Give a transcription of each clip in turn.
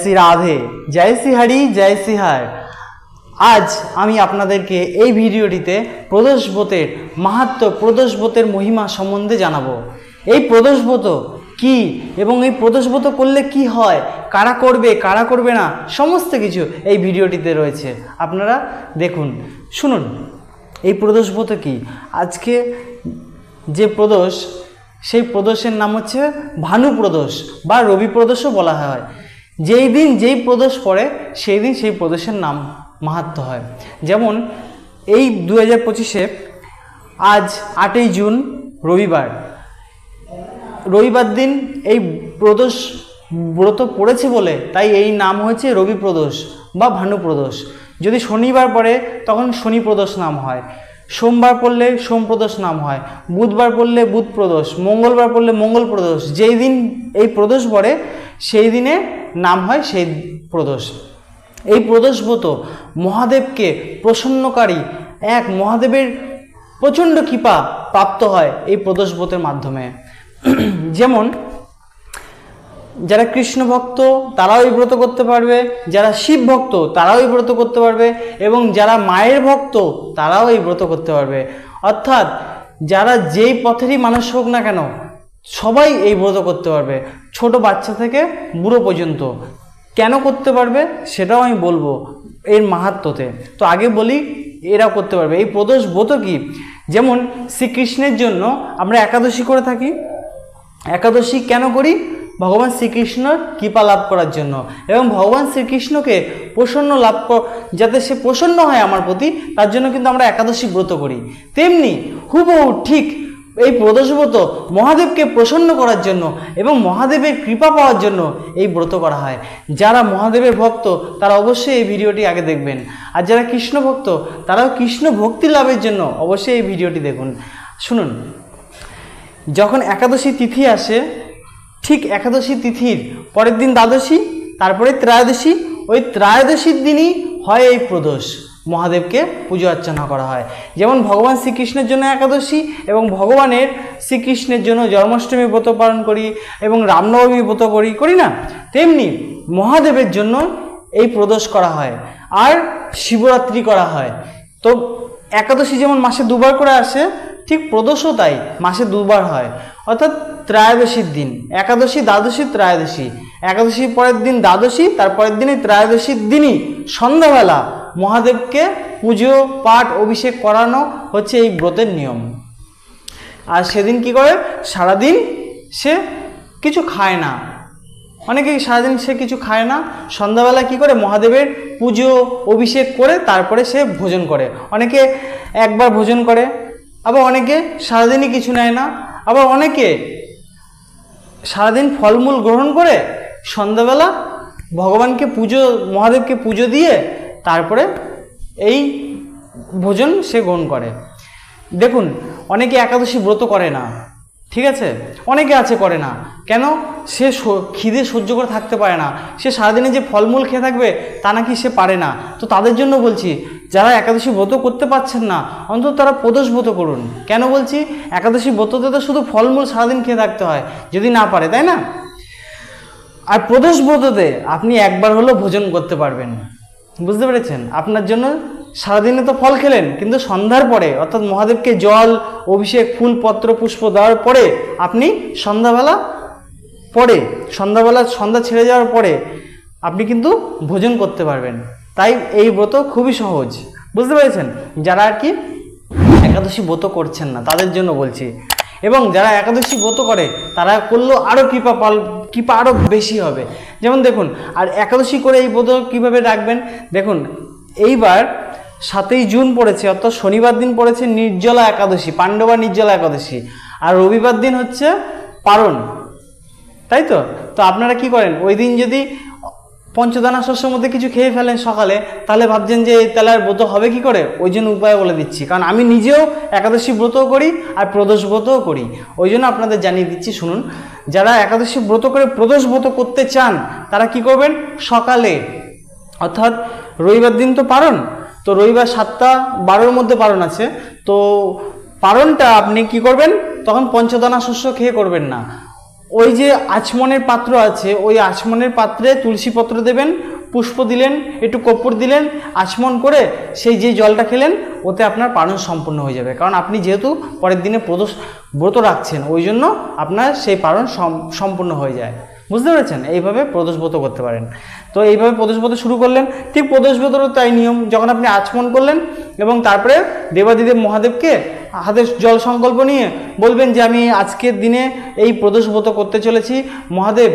শ্রী রাধে, জয় শ্রী হরি, জয় শ্রী হার। আজ আমি আপনাদেরকে এই ভিডিওটিতে প্রদোষব্রতের মাহাত্ম প্রদোষব্রতের মহিমা সম্বন্ধে জানাব। এই প্রদোষব্রত কি এবং এই প্রদোষব্রত করলে কি হয়, কারা করবে কারা করবে না, সমস্ত কিছু এই ভিডিওটিতে রয়েছে। আপনারা দেখুন, শুনুন, এই প্রদোষব্রত কি? আজকে যে প্রদোষ, সেই প্রদোষের নাম হচ্ছে ভানু প্রদোষ বা রবি প্রদোষও বলা হয়। যেই দিন যেই প্রদোষ পড়ে, সেই দিন সেই প্রদোষের নাম মাহাত্ম হয়। যেমন এই দু হাজার পঁচিশে আজ আটই জুন রবিবার। রবিবার দিন এই প্রদোষ ব্রত পড়েছে বলে, তাই এই নাম হয়েছে রবি প্রদোষ বা ভানু প্রদোষ যদি শনিবার পড়ে, তখন শনি প্রদোষ নাম হয়। সোমবার পড়লে সোম প্রদোষ নাম হয়। বুধবার পড়লে বুধ প্রদোষ মঙ্গলবার পড়লে মঙ্গল প্রদোষ যেই দিন এই প্রদোষ পড়ে সেই দিনে নাম হয় সেই প্রদোষ। এই প্রদোষব্রত মহাদেবকে প্রসন্নকারী এক মহাদেবের প্রচণ্ড কৃপা প্রাপ্ত হয় এই প্রদোষব্রতের মাধ্যমে। যেমন, যারা কৃষ্ণ ভক্ত, তারাও এই ব্রত করতে পারবে। যারা শিব ভক্ত, তারাও এই ব্রত করতে পারবে। এবং যারা মায়ের ভক্ত, তারাও এই ব্রত করতে পারবে। অর্থাৎ, যারা যেই পথেরই মানুষ হোক না কেন সবাই এই ব্রত করতে পারবে। ছোট বাচ্চা থেকে বুড়ো পর্যন্ত। কেন করতে পারবে সেটাও আমি বলব এর মাহাত্মতে তো আগে বলি, এরাও করতে পারবে। এই প্রদোষ ব্রত কি? যেমন শ্রীকৃষ্ণের জন্য আমরা একাদশী করে থাকি। একাদশী কেন করি? ভগবান শ্রীকৃষ্ণর কৃপা লাভ করার জন্য। এবং ভগবান শ্রীকৃষ্ণকে প্রসন্ন লাভ যাতে সে প্রসন্ন হয় আমার প্রতি, তার জন্য কিন্তু আমরা একাদশী ব্রত করি। তেমনি হুবহু ঠিক এই প্রদোষব্রত মহাদেবকে প্রসন্ন করার জন্য এবং মহাদেবের কৃপা পাওয়ার জন্য এই ব্রত করা হয়। যারা মহাদেবের ভক্ত, তারা অবশ্যই এই ভিডিওটি আগে দেখবেন। আর যারা কৃষ্ণ ভক্ত, তারাও কৃষ্ণ ভক্তি লাভের জন্য অবশ্যই এই ভিডিওটি দেখুন। শুনুন, যখন একাদশী তিথি আসে, ঠিক একাদশী তিথির পরের দিন দ্বাদশী, তারপরে ত্রয়োদশী, ওই ত্রয়োদশীর দিনই হয় এই প্রদোষ। মহাদেবকে পুজো অর্চনা করা হয়। যেমন ভগবান শ্রীকৃষ্ণের জন্য একাদশী এবং ভগবানের শ্রীকৃষ্ণের জন্য জন্মাষ্টমী ব্রত পালন করি এবং রামনবমী ব্রত করি করি না? তেমনি মহাদেবের জন্য এই প্রদোষ করা হয় আর শিবরাত্রি করা হয়। তো একাদশী যেমন মাসে দুবার করে আসে, ঠিক প্রদোষও তাই, মাসে দুবার হয়। অর্থাৎ ত্রয়োদশীর দিন, একাদশী দ্বাদশী ত্রয়োদশী, একাদশীর পরের দিন দ্বাদশী, তারপরের দিনই ত্রয়োদশীর দিনই সন্ধ্যাবেলা মহাদেবকে পুজো, পাঠ, অভিষেক করানো হচ্ছে এই ব্রতের নিয়ম। আর সেদিন কি করে? সারাদিন সে কিছু খায় না। অনেকে সারাদিন সে কিছু খায় না। সন্ধ্যাবেলা কি করে? মহাদেবের পুজো, অভিষেক করে তারপরে সে ভোজন করে। অনেকে একবার ভোজন করে, আবার অনেকে সারাদিনই কিছু নেয় না। আবার অনেকে সারাদিন ফলমূল গ্রহণ করে সন্ধ্যাবেলা ভগবানকে পুজো, মহাদেবকে পুজো দিয়ে তারপরে এই ভোজন সে গ্রহণ করে। দেখুন, অনেকে একাদশী ব্রত করে না, ঠিক আছে? অনেকে আছে করে না। কেন? সে খিদে সহ্য করে থাকতে পারে না। সে সারাদিনে যে ফলমূল খেয়ে থাকবে, তা নাকি সে পারে না। তো তাদের জন্য বলছি, যারা একাদশী ব্রত করতে পারছেন না, অন্তত তারা প্রদোষ ব্রত করুন। কেন বলছি? একাদশী ব্রততে তো শুধু ফলমূল সারাদিন খেয়ে থাকতে হয়, যদি না পারে, তাই না? আর প্রদোষ ব্রততে আপনি একবার হলেও ভোজন করতে পারবেন। বুঝতে পেরেছেন? আপনার জন্য সারাদিনে তো ফল খেলেন, কিন্তু সন্ধ্যার পরে, অর্থাৎ মহাদেবকে জল, অভিষেক, ফুল, পত্র, পুষ্প দেওয়ার পরে আপনি সন্ধ্যাবেলা পরে, সন্ধ্যাবেলা, সন্ধ্যা ছেড়ে যাওয়ার পরে আপনি কিন্তু ভোজন করতে পারবেন। তাই এই ব্রত খুবই সহজ। বুঝতে পেরেছেন? যারা আর কি একাদশী ব্রত করছেন না, তাদের জন্য বলছি এবং যারা একাদশী ব্রত করে, তারা করলেও আরও কৃপা পাল, কৃপা আরও বেশি হবে। যেমন দেখুন, আর একাদশী করে এই ব্রত কীভাবে রাখবেন? দেখুন, এইবার সাতই জুন পড়েছে, অর্থাৎ শনিবার দিন পড়েছে নির্জলা একাদশী, পাণ্ডবা নির্জলা একাদশী। আর রবিবার দিন হচ্ছে পারণ। তাই তো? তো আপনারা কি করেন? ওই দিন যদি পঞ্চদানা শস্যের মধ্যে কিছু খেয়ে ফেলেন সকালে, তাহলে ভাবছেন যে এই তাহলে আর ব্রত হবে কি করে? ওই জন্য উপায় বলে দিচ্ছি। কারণ আমি নিজেও একাদশী ব্রতও করি আর প্রদোষ ব্রতও করি। ওই জন্য আপনাদের জানিয়ে দিচ্ছি, শুনুন। যারা একাদশী ব্রত করে প্রদোষ ব্রত করতে চান, তারা কি করবেন? সকালে, অর্থাৎ রবিবার দিন তো পারণ, তো রবিবার সাতটা বারোর মধ্যে পারণ আছে, তো পারণটা আপনি কি করবেন? তখন পঞ্চদানা শস্য খেয়ে করবেন না। ওই যে আচমনের পাত্র আছে, ওই আচমনের পাত্রে তুলসী পত্র দেবেন, পুষ্প দিলেন, একটু কর্পূর দিলেন, আচমন করে সেই যে জলটা খেলেন, ওতে আপনার পালন সম্পূর্ণ হয়ে যাবে। কারণ আপনি যেহেতু পরের দিনে প্রদোষ ব্রত রাখছেন, ওই জন্য আপনার সেই পালন সম- সম্পূর্ণ হয়ে যায়। বুঝতে পেরেছেন? এইভাবে প্রদোষব্রত করতে পারেন। তো এইভাবে প্রদোষব্রত শুরু করলেন। ঠিক প্রদোষব্রতরও তাই নিয়ম, যখন আপনি আচমন করলেন এবং তারপরে দেবাদিদেব মহাদেবকে হাতে জল সংকল্প নিয়ে বলবেন যে, আমি আজকের দিনে এই প্রদোষব্রত করতে চলেছি। মহাদেব,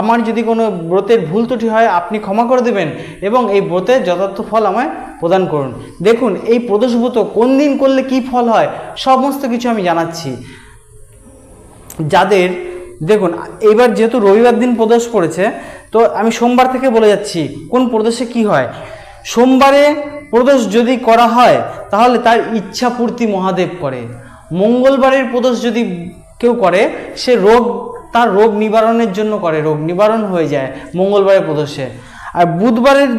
আমার যদি কোনো ব্রতের ভুল ত্রুটি হয়, আপনি ক্ষমা করে দেবেন এবং এই ব্রতের যথার্থ ফল আমায় প্রদান করুন। দেখুন, এই প্রদোষব্রত কোন দিন করলে কি ফল হয়, সমস্ত কিছু আমি জানাচ্ছি। যাদের দেখুন এবার যেহেতু রবিবার দিন প্রদোষ পড়েছে, তো আমি সোমবার থেকে বলে যাচ্ছি, কোন প্রদোষে কি হয়? সোমবারে প্রদোষ যদি করা হয়, তাহলে তার ইচ্ছা পূর্তি মহাদেব করে। মঙ্গলবারের প্রদোষ যদি কেউ করে, সে রোগ, তার রোগ নিবারণের জন্য করে, রোগ নিবারণ হয়ে যায় মঙ্গলবারের প্রদোষে আর বুধবারের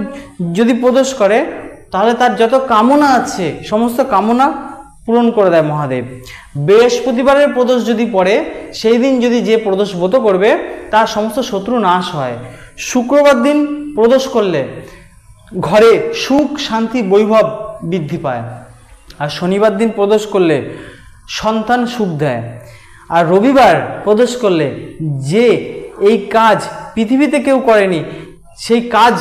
যদি প্রদোষ করে, তাহলে তার যত কামনা আছে, সমস্ত কামনা পূরণ করে দেয় মহাদেব। বৃহস্পতিবারের প্রদোষ যদি পড়ে, সেই দিন যদি যে প্রদোষ ব্রত করবে, তার সমস্ত শত্রু নাশ হয়। শুক্রবার দিন প্রদোষ করলে ঘরে সুখ, শান্তি, বৈভব বৃদ্ধি পায়। আর শনিবার দিন প্রদোষ করলে সন্তান সুখ দেয়। আর রবিবার প্রদোষ করলে যে এই কাজ পৃথিবীতে কেউ করেনি, সেই কাজ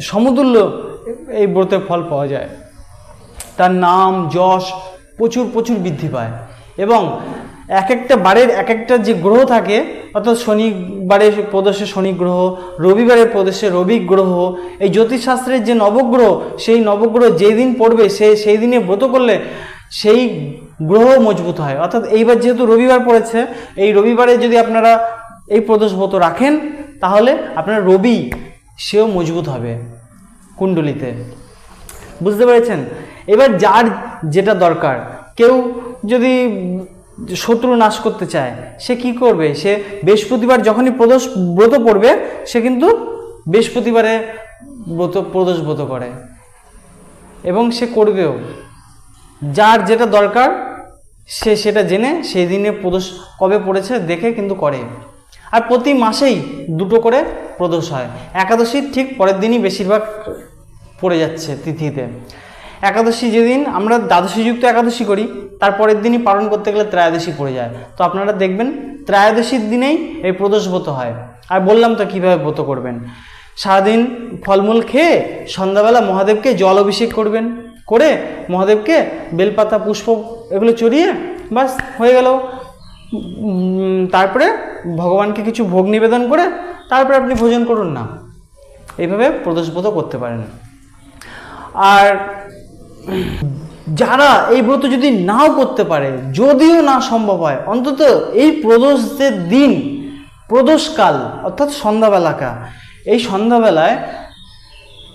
সমতুল্য এই ব্রতের ফল পাওয়া যায়। তার নাম যশ প্রচুর প্রচুর বৃদ্ধি পায়। এবং এক একটা বারের এক একটা যে গ্রহ থাকে, অর্থাৎ শনিবারের প্রদেশে শনি গ্রহ রবিবারের প্রদেশে রবি গ্রহ, এই জ্যোতিষশাস্ত্রের যে নবগ্রহ, সেই নবগ্রহ যেই দিন পড়বে, সে সেই দিনে ব্রত করলে সেই গ্রহ মজবুত হয়। অর্থাৎ এইবার যেহেতু রবিবার পড়েছে, এই রবিবারে যদি আপনারা এই প্রদেশ ব্রত রাখেন, তাহলে আপনার রবি সেও মজবুত হবে কুণ্ডলিতে। বুঝতে পেরেছেন? এবার যার যেটা দরকার, কেউ যদি শত্রু নাশ করতে চায়, সে কি করবে? সে বৃহস্পতিবার যখনই প্রদোষ ব্রত পড়বে, সে কিন্তু বৃহস্পতিবারে ব্রত, প্রদোষ ব্রত করে। এবং সে করবেও। যার যেটা দরকার, সে সেটা জেনে সেই দিনে প্রদোষ কবে পড়েছে দেখে কিন্তু করে। আর প্রতি মাসেই দুটো করে প্রদোষ হয়। একাদশীর ঠিক পরের দিনই বেশিরভাগ পড়ে যাচ্ছে তিথিতে। একাদশী যেদিন আমরা দ্বাদশীযুক্ত একাদশী করি তারপরের দিনই পালন করতে গেলে ত্রয়োদশী পড়ে যায়। তো আপনারা দেখবেন ত্রয়োদশীর দিনেই এই প্রদোষ ব্রত হয়। আর বললাম তো কীভাবে ব্রত করবেন? সারাদিন ফলমূল খেয়ে সন্ধ্যাবেলা মহাদেবকে জল অভিষেক করবেন, করে মহাদেবকে বেলপাতা, পুষ্প এগুলো চড়িয়ে বাস হয়ে গেল। তারপরে ভগবানকে কিছু ভোগ নিবেদন করে তারপরে আপনি ভোজন করুন না। এইভাবে প্রদোষব্রত করতে পারেন। আর যারা এই ব্রত যদি নাও করতে পারে, যদিও না সম্ভব হয়, অন্তত এই প্রদোষের দিন, প্রদোষকাল, অর্থাৎ সন্ধ্যাবেলাকা, এই সন্ধ্যাবেলায়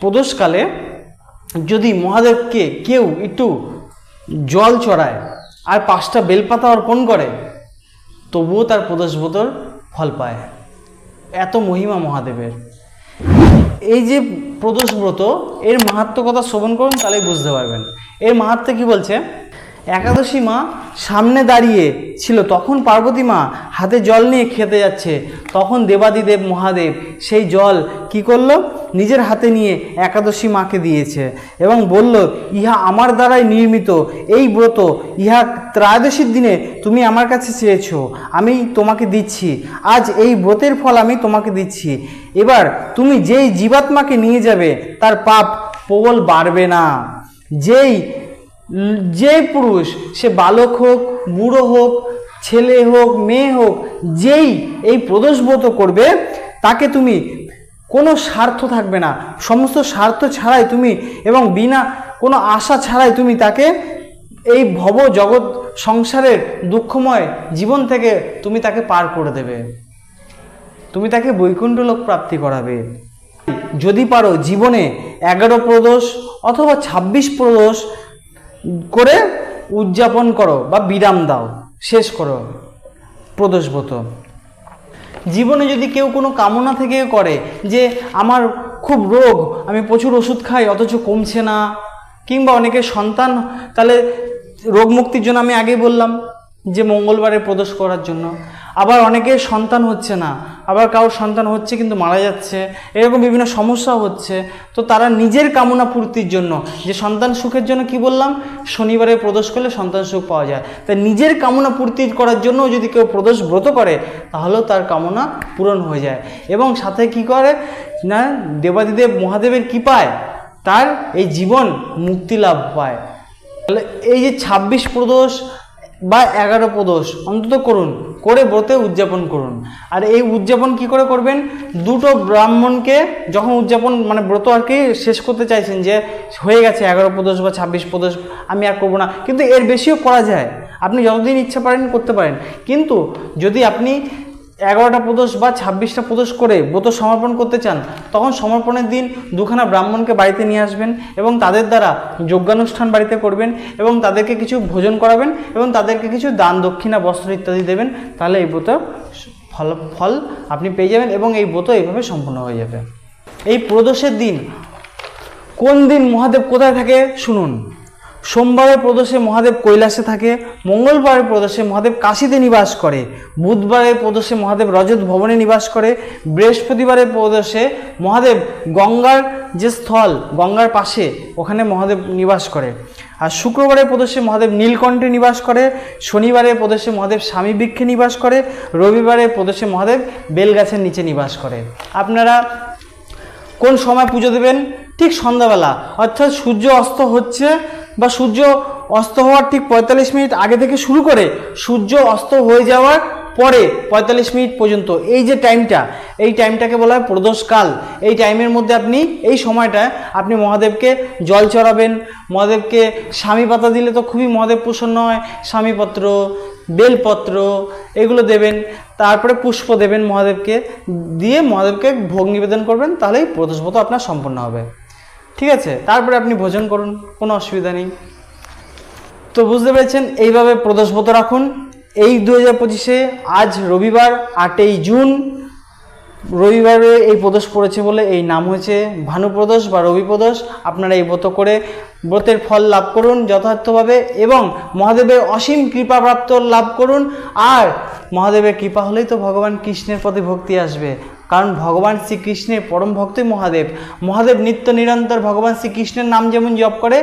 প্রদোষকালে যদি মহাদেবকে কেউ একটু জল চড়ায় আর পাঁচটা বেলপাতা অর্পণ করে, তবুও তার প্রদোষব্রতর ফল পায়। এত মহিমা মহাদেবের। এই যে প্রদোষ ব্রত এর মাহাত্ম কথা শ্রবণ করুন, তাহলেই বুঝতে পারবেন। এর মাহাত্ম কি বলছে? একাদশী মা সামনে দাঁড়িয়ে ছিল। তখন পার্বতী মা হাতে জল নিয়ে খেতে যাচ্ছে। তখন দেবাদিদেব মহাদেব সেই জল কি করল? নিজের হাতে নিয়ে একাদশী মাকে দিয়েছে এবং বলল, ইহা আমার দ্বারাই নির্মিত। এই ব্রত, ইহা ত্রয়োদশীর দিনে তুমি আমার কাছে চেয়েছ। আমি তোমাকে দিচ্ছি। আজ এই ব্রতের ফল আমি তোমাকে দিচ্ছি। এবার তুমি যেই জীবাত্মাকে নিয়ে যাবে, তার পাপ প্রবল বাড়বে না। যেই যে পুরুষ সে বালক হোক, বুড়ো হোক, ছেলে হোক, মেয়ে হোক, যেই এই প্রদোষব্রত করবে, তাকে তুমি কোনো স্বার্থ থাকবে না। সমস্ত স্বার্থ ছাড়াই তুমি এবং বিনা কোনো আশা ছাড়াই তুমি তাকে এই ভব জগৎ সংসারের দুঃখময় জীবন থেকে তুমি তাকে পার করে দেবে। তুমি তাকে বৈকুণ্ঠ লোক প্রাপ্তি করাবে। যদি পারো জীবনে এগারো প্রদোষ অথবা ছাব্বিশ প্রদোষ করে উদযাপন করো বা বিরাম দাও, শেষ করো প্রদোষব্রত জীবনে যদি কেউ কোনো কামনা থেকে করে যে আমার খুব রোগ, আমি প্রচুর ওষুধ খাই, অথচ কমছে না, কিংবা অনেকের সন্তান, তাহলে রোগ মুক্তির জন্য আমি আগেই বললাম যে মঙ্গলবারে প্রদোষ করার জন্য। আবার অনেকে সন্তান হচ্ছে না আবার কারোর সন্তান হচ্ছে কিন্তু মারা যাচ্ছে, এরকম বিভিন্ন সমস্যা হচ্ছে। তো তারা নিজের কামনা পূর্তির জন্য, যে সন্তান সুখের জন্য কি বললাম? শনিবারে প্রদোষ করলে সন্তান সুখ পাওয়া যায়। তাই নিজের কামনা পূর্তি করার জন্য যদি কেউ প্রদোষ ব্রত করে, তাহলেও তার কামনা পূরণ হয়ে যায়। এবং সাথে কি করে? না, দেবাদিদেব মহাদেবের কৃপায় তার এই জীবন মুক্তি লাভ পায় তাহলে এই যে ছাব্বিশ প্রদোষ বা এগারো প্রদোষ, অন্তত করুন, করে ব্রতে উদযাপন করুন। আর এই উদযাপন কি করে করবেন? দুটো ব্রাহ্মণকে যখন উদযাপন মানে ব্রত আর কি শেষ করতে চাইছেন যে হয়ে গেছে এগারো প্রদোষ বা ছাব্বিশ প্রদোষ, আমি আর করব না। কিন্তু এর বেশিও করা যায়। আপনি যতদিন ইচ্ছা পারেন করতে পারেন। কিন্তু যদি আপনি এগারোটা প্রদোষ বা ছাব্বিশটা প্রদোষ করে ব্রত সমর্পণ করতে চান, তখন সমর্পণের দিন দুখানা ব্রাহ্মণকে বাড়িতে নিয়ে আসবেন এবং তাদের দ্বারা যজ্ঞানুষ্ঠান বাড়িতে করবেন এবং তাদেরকে কিছু ভোজন করাবেন এবং তাদেরকে কিছু দান, দক্ষিণা, বস্ত্র ইত্যাদি দেবেন, তাহলে এই ব্রত ফল ফল আপনি পেয়ে যাবেন এবং এই ব্রত এইভাবে সম্পূর্ণ হয়ে যাবে। এই প্রদোষের দিন কোন দিন মহাদেব কোথায় থাকে শুনুন। সোমবারের প্রদোষে মহাদেব কৈলাসে থাকে, মঙ্গলবারের প্রদোষে মহাদেব কাশীতে নিবাস করে, বুধবারের প্রদোষে মহাদেব রজত ভবনে নিবাস করে, বৃহস্পতিবারের প্রদোষে মহাদেব গঙ্গার যে স্থল, গঙ্গার পাশে ওখানে মহাদেব নিবাস করে। আর শুক্রবারের প্রদোষে মহাদেব নীলকণ্ঠে নিবাস করে, শনিবারের প্রদোষে মহাদেব স্বামী বৃক্ষে নিবাস করে, রবিবারের প্রদোষে মহাদেব বেলগাছের নিচে নিবাস করে। আপনারা কোন সময় পুজো দেবেন? ঠিক সন্ধ্যাবেলা। অর্থাৎ সূর্য অস্ত হচ্ছে বা সূর্য অস্ত হওয়ার ঠিক পঁয়তাল্লিশ মিনিট আগে থেকে শুরু করে সূর্য অস্ত হয়ে যাওয়ার পরে পঁয়তাল্লিশ মিনিট পর্যন্ত, এই যে টাইমটা এই টাইমটাকে বলা হয় প্রদোষকাল। এই টাইমের মধ্যে আপনি, এই সময়টায় আপনি মহাদেবকে জল চড়াবেন মহাদেবকে স্বামী পাতা দিলে তো খুবই মহাদেব প্রসন্ন হয় স্বামীপত্র বেলপত্র এগুলো দেবেন, তারপরে পুষ্প দেবেন মহাদেবকে, দিয়ে মহাদেবকে ভোগ নিবেদন করবেন, তাহলেই প্রদোষব্রত আপনার সম্পন্ন হবে। ঠিক আছে? তারপরে আপনি ভোজন করুন, কোনো অসুবিধা নেই। তো বুঝতে পেরেছেন? এইভাবে প্রদোষব্রত রাখুন। এই দু হাজার পঁচিশে আজ রবিবার, আটই জুন, রবিবারে এই প্রদোষ পড়েছে বলে এই নাম হয়েছে ভানু প্রদোষ বা রবি প্রদোষ আপনারা এই ব্রত করে ব্রতের ফল লাভ করুন যথার্থভাবে এবং মহাদেবের অসীম কৃপাপ্রাপ্ত লাভ করুন। আর মহাদেবের কৃপা হলেই তো ভগবান কৃষ্ণের প্রতি ভক্তি আসবে। কারণ ভগবান শ্রীকৃষ্ণের পরম ভক্তই মহাদেব। মহাদেব নিত্য নিরন্তর ভগবান শ্রীকৃষ্ণের নাম যেমন জপ করে,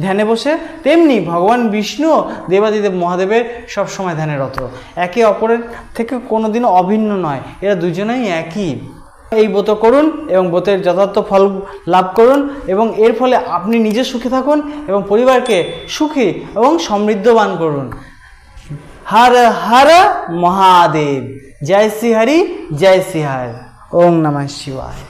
ধ্যানে বসে, তেমনি ভগবান বিষ্ণু দেবাদিদেব মহাদেবের সবসময় ধ্যানে রত। একে অপরের থেকে কোনোদিনও অভিন্ন নয়, এরা দুজনেই একই। এই ব্রত করুন এবং ব্রতের যথার্থ ফল লাভ করুন এবং এর ফলে আপনি নিজে সুখে থাকুন এবং পরিবারকে সুখী এবং সমৃদ্ধবান করুন। হর হর মহাদেব। জয় শ্রী হরি, জয় শ্রী হর। ओम नमः शिवाय।